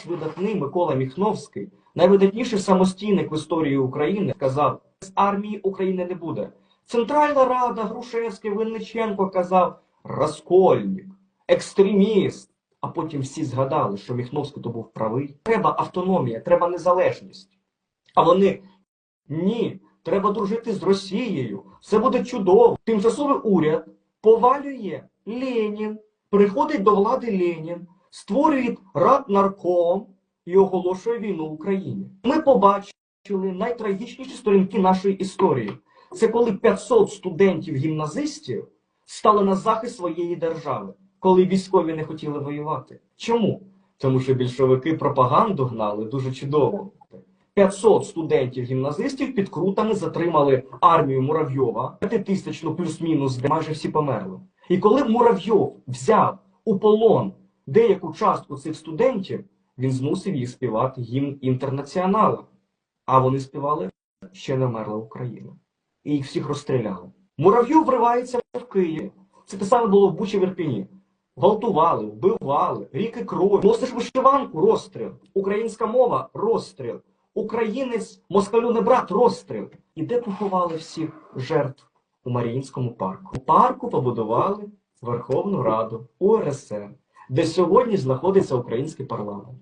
наш видатний Микола Міхновський, найвидатніший самостійник в історії України, казав: з армії України не буде. Центральна Рада, Грушевський, Винниченко казав розкольник, екстреміст. А потім всі згадали, що Міхновський то був правий. Треба автономія, треба незалежність. А вони ні, треба дружити з Росією. Все буде чудово. Тимчасовий уряд повалює Ленін, приходить до влади Ленін, створює Раднарком і оголошує війну Україні. Ми побачили найтрагічніші сторінки нашої історії. Це коли 500 студентів-гімназистів стали на захист своєї держави, коли військові не хотіли воювати. Чому? Тому що більшовики пропаганду гнали дуже чудово. 500 студентів-гімназистів під крутами затримали армію Муравйова, п'ятитисячну плюс-мінус, де майже всі померли. І коли Муравйов взяв у полон деяку частку цих студентів, він змусив їх співати гімн інтернаціонала. А вони співали ще не вмерла Україна. І їх всіх розстріляли. Муравйов вривається в Київ. Це те саме було в Бучі в Ірпіні. Гвалтували, вбивали, ріки крові. Носиш вишиванку розстріл. Українська мова розстріл. Українець москалю не брат розстріл. І де поховали всіх жертв? У Маріїнському парку. У парку побудували Верховну Раду УРСР, де сьогодні знаходиться український парламент.